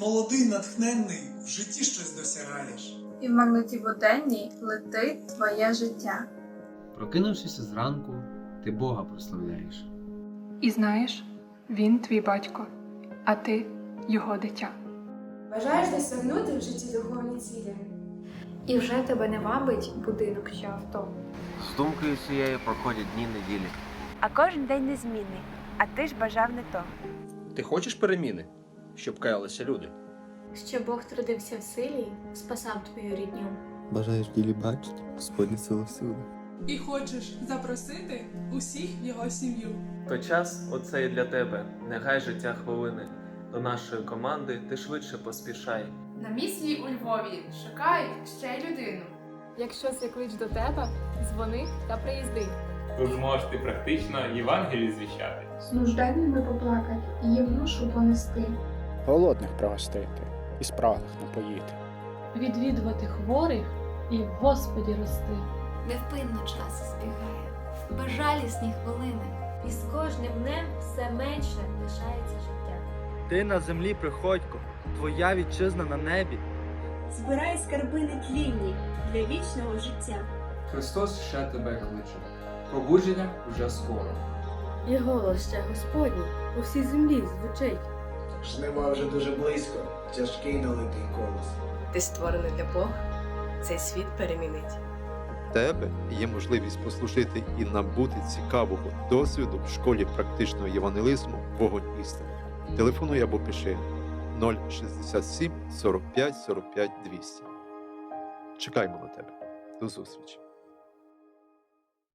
молодий, натхненний, в житті щось досягаєш. І в марноті буденній летить твоє життя. Прокинувшися зранку, ти Бога прославляєш. І знаєш, він твій батько, а ти його дитя. Бажаєш досягнути в житті духовні цілі? І вже тебе не вабить будинок чи авто. З думкою цією проходять дні неділі. А кожен день незмінний, а ти ж бажав не то. Ти хочеш переміни, щоб каялися люди? Що Бог трудився в силі, спасав твою рідню. Бажаєш ділі бачити Господнє силу всюди. І хочеш запросити усіх в його сім'ю. То час оцей для тебе, нехай життя хвилини. До нашої команди ти швидше поспішай. На місії у Львові шукають ще людину. Якщо заклич до тебе, дзвони та приїзди. Тут зможете практично Євангелії звіщати. З нужденними поплакати і їм ношу понести. Голодних пригостити і спраглих напоїти. Відвідувати хворих і в Господі рости. Невпинно час збігає, безжалісні хвилини. І з кожним днем все менше лишається життя. Ти на землі приходько, твоя вітчизна на небі. Збирай скарби нетлінні для вічного життя. Христос ще тебе кличе. Пробудження вже скоро. І голос ще Господній по всій землі звучить. Жнива вже дуже близько, тяжкий налитий колос. Ти створений для Бога, цей світ перемінить. В тебе є можливість послужити і набути цікавого досвіду в школі практичного євангелізму Вогонь істини. Телефонуй або пиши 067 45 45 200. Чекаємо на тебе. До зустрічі!